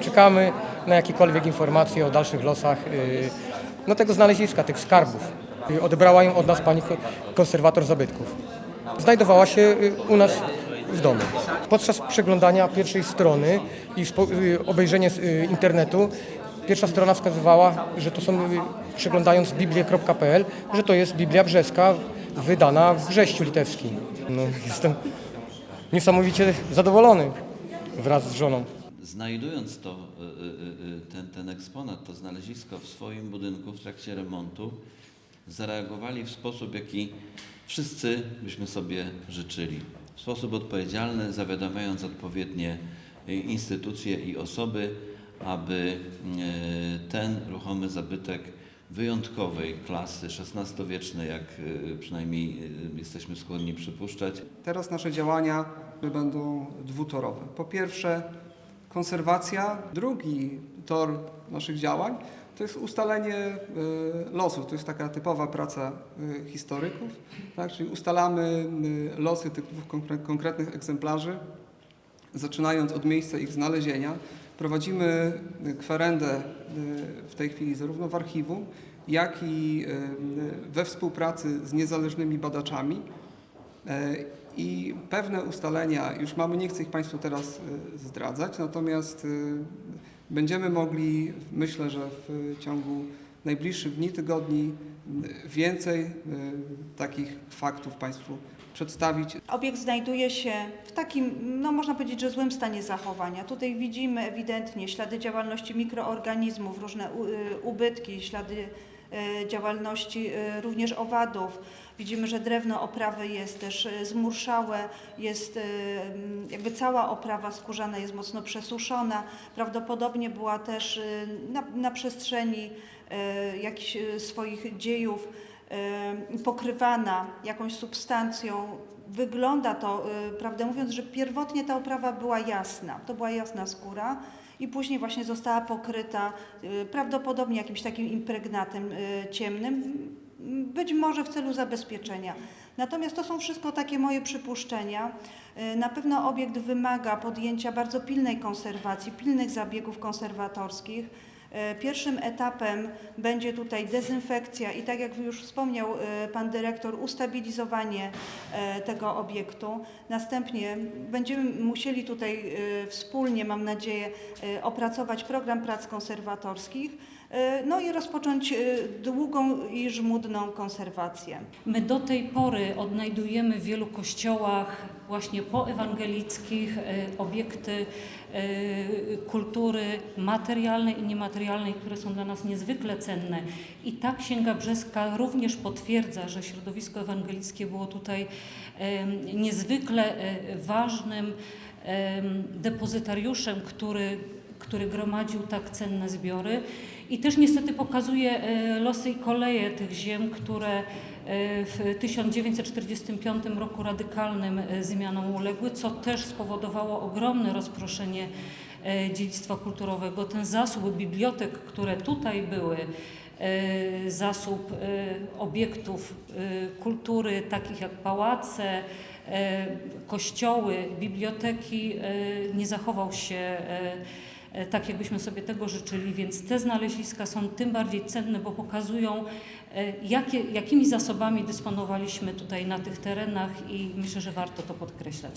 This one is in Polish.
czekamy na jakiekolwiek informacje o dalszych losach y, no, tego znaleziska, tych skarbów. Y, Odebrała ją od nas pani ko- konserwator zabytków. Znajdowała się y, u nas w domu. Podczas przeglądania pierwszej strony i y, internetu, pierwsza strona wskazywała, że to są, przeglądając biblię.pl, że to jest Biblia Brzeska wydana w Brześciu Litewskim. No, jestem niesamowicie zadowolony wraz z żoną. Znajdując to, y, y, y, ten, ten eksponat, to znalezisko w swoim budynku w trakcie remontu, zareagowali w sposób, jaki wszyscy byśmy sobie życzyli. W sposób odpowiedzialny, zawiadamiając odpowiednie instytucje i osoby, aby ten ruchomy zabytek wyjątkowej klasy, XVI-wiecznej, jak przynajmniej jesteśmy skłonni przypuszczać, Teraz nasze działania będą dwutorowe. Po pierwsze konserwacja, drugi tor naszych działań to jest ustalenie e, losów. To jest taka typowa praca e, historyków, tak? czyli ustalamy e, losy tych dwóch konkre- konkretnych egzemplarzy, zaczynając od miejsca ich znalezienia. Prowadzimy kwerendę w tej chwili zarówno w archiwum, jak i we współpracy z niezależnymi badaczami. I pewne ustalenia już mamy, nie chcę ich Państwu teraz e, zdradzać, natomiast e, będziemy mogli, myślę, że w ciągu najbliższych dni, tygodni m, więcej takich faktów Państwu przedstawić. Obiekt znajduje się w takim, no można powiedzieć, że złym stanie zachowania. Tutaj widzimy ewidentnie ślady działalności mikroorganizmów, różne y, ubytki, ślady y, działalności y, również owadów. Widzimy, że drewno oprawy jest też y, zmurszałe, jest jakby cała oprawa skórzana jest mocno przesuszona. Prawdopodobnie była też na, na przestrzeni jakichś swoich dziejów pokrywana jakąś substancją. Wygląda to, y, prawdę mówiąc, że pierwotnie ta oprawa była jasna. To była jasna skóra i później właśnie została pokryta y, prawdopodobnie jakimś takim impregnatem y, ciemnym, być może w celu zabezpieczenia. Natomiast to są wszystko takie moje przypuszczenia. Na pewno obiekt wymaga podjęcia bardzo pilnej konserwacji, pilnych zabiegów konserwatorskich. E, Pierwszym etapem będzie tutaj dezynfekcja i tak jak już wspomniał e, pan dyrektor, ustabilizowanie e, tego obiektu. Następnie będziemy musieli tutaj wspólnie, mam nadzieję, opracować program prac konserwatorskich, no i rozpocząć e, długą i żmudną konserwację. My do tej pory odnajdujemy w wielu kościołach właśnie poewangelickich e, obiekty e, kultury materialnej i niematerialnej, które są dla nas niezwykle cenne. I ta Księga Brzeska również potwierdza, że środowisko ewangelickie było tutaj niezwykle e, ważnym em, depozytariuszem, który który gromadził tak cenne zbiory i też niestety pokazuje e, losy i koleje tych ziem, które e, w 1945 roku radykalnym e, zmianom uległy, co też spowodowało ogromne rozproszenie dziedzictwa kulturowego. Ten zasób bibliotek, które tutaj były, zasób obiektów kultury, takich jak pałace, kościoły, biblioteki, nie zachował się tak, jakbyśmy sobie tego życzyli, więc te znaleziska są tym bardziej cenne, bo pokazują, e, jakie, jakimi zasobami dysponowaliśmy tutaj na tych terenach i myślę, że warto to podkreślać.